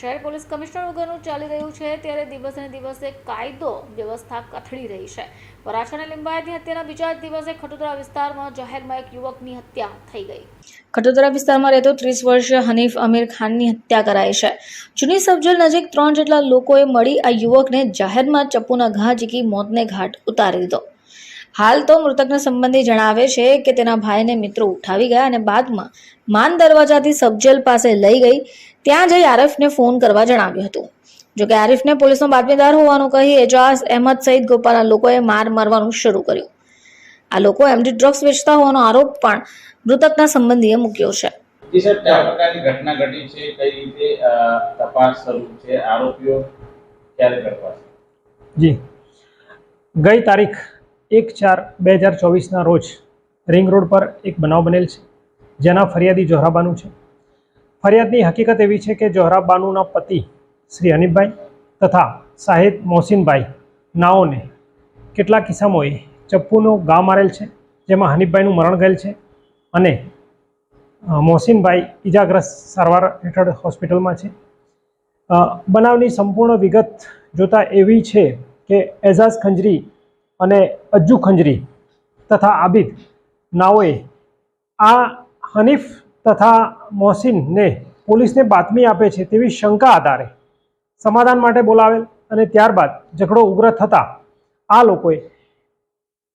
શહેર police commissioner વગરનું ચાલી રહ્યું છે, ત્યારે દિવસે દિવસે કાયદો વ્યવસ્થા કથળી રહી છે. વરાછા અને લિંબાયતની હત્યાના બીજા દિવસે ખટોદરા વિસ્તારમાં જાહેરમાં એક યુવકની હત્યા થઈ ગઈ. ખટોદરા વિસ્તારમાં રહેતો ત્રીસ વર્ષીય હનીફ અમીર ખાનની હત્યા કરાઈ છે. જૂની સબજેલ નજીક ત્રણ જેટલા લોકોએ મળી આ યુવકને જાહેરમાં ચપ્પુના ઘા ઝીકી મોતને ઘાટ ઉતારી દીધો. હાલ તો મૃતકના સંબંધી જણાવે છે કે તેના ભાઈને મિત્રો ઉઠાવી ગયા અને બાદમાં માન દરવાજાથી સબજેલ પાસે લઈ ગઈ. ત્યાં જઈ આરિફને ફોન કરવા જણાવ્યું હતું. જોકે આરિફને પોલીસનો બાતમીદાર હોવાનું કહી એજાઝ અહેમદ સહિત ગોપાલના લોકોએ માર મારવાનું શરૂ કર્યું. આ લોકો એમડી ડ્રગ્સ વેચતા હોવાનો આરોપ પણ મૃતકના સંબંધીએ મૂક્યો છે. જી સર કયા પ્રકારની ઘટના ઘટી છે? કઈ રીતે તપાસ શરૂ છે? આરોપીઓ જી. ગઈ તારીખ એક ચાર બે હજાર ચોવીસના રોજ રિંગ રોડ પર એક બનાવ બનેલ છે. જેના ફરિયાદી જોહરાબાનું છે. ફરિયાદની હકીકત એવી છે કે જોહરાબાનુના પતિ શ્રી હનીફભાઈ તથા સાહિદ મોહસિનભાઈ નાઓને કેટલાક કિસ્સામાં ચપ્પુનો ગા મારેલ છે, જેમાં હનીફભાઈનું મરણ ગયેલ છે અને મોહસિનભાઈ ઇજાગ્રસ્ત સારવાર હેઠળ હોસ્પિટલમાં છે. બનાવની સંપૂર્ણ વિગત જોતા એવી છે કે એઝાઝ ખંજરી અને અજ્જુ ખંજરી તથા આબિદ નાઓએ આ હનીફ તથા મોહસિનને પોલીસને બાતમી આપે છે તેવી શંકા આધારે સમાધાન માટે બોલાવેલ અને ત્યારબાદ ઝઘડો ઉગ્ર થતાં આ લોકોએ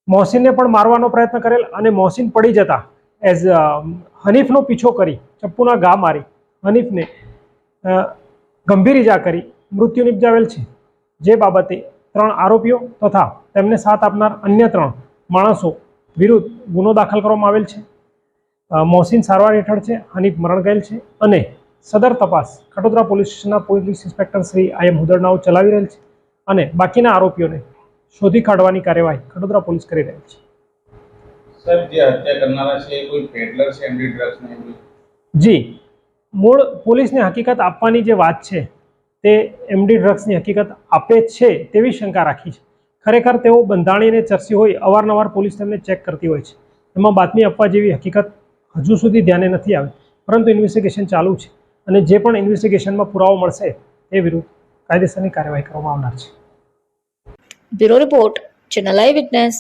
મોહસિનને પણ મારવાનો પ્રયત્ન કરેલ અને મોહસિન પડી જતા એઝ હનીફનો પીછો કરી ચપ્પુના ઘા મારી હનીફને ગંભીર ઈજા કરી મૃત્યુ નિપજાવેલ છે. જે બાબતે ત્રણ આરોપીઓ તથા તેમને સાથ આપનાર અન્ય ત્રણ માણસો વિરુદ્ધ ગુનો દાખલ કરવામાં આવેલ છે. મોહસિન સારવાર હેઠળ છે હનીફ મરણ ગયેલ છે અને સદર તપાસ ખટોદરા પોલીસ સ્ટેશનના police inspector Shri I M હુદરનાઓ ચલાવી રહેલ છે અને બાકીના આરોપીઓને શોધી કાઢવાની કાર્યવાહી ખટોદરા પોલીસ કરી રહેલ છે. સર જે હત્યા કરનારા છે એ કોઈ પેડલર છે એમડી ડ્રગ્સ જી મૂળ પોલીસને હકીકત આપવાની જે વાત છે તે એમડી ડ્રગ્સની હકીકત આપે છે તેવી શંકા રાખી છે. ખરેખર તેઓ બંધાણીને ચર્ચી હોય અવારનવાર પોલીસ તેમને ચેક કરતી હોય છે. એમાં બાતમી આપવા જેવી હકીકત હજુ સુધી ધ્યાને નથી આવી. પરંતુ ઇન્વેસ્ટિગેશન ચાલુ છે અને જે પણ ઇન્વેસ્ટિગેશનમાં પુરાવો મળશે તે વિરુદ્ધ કાયદેસરની કાર્યવાહી કરવામાં આવનાર છે. Bureau report, channel eye witness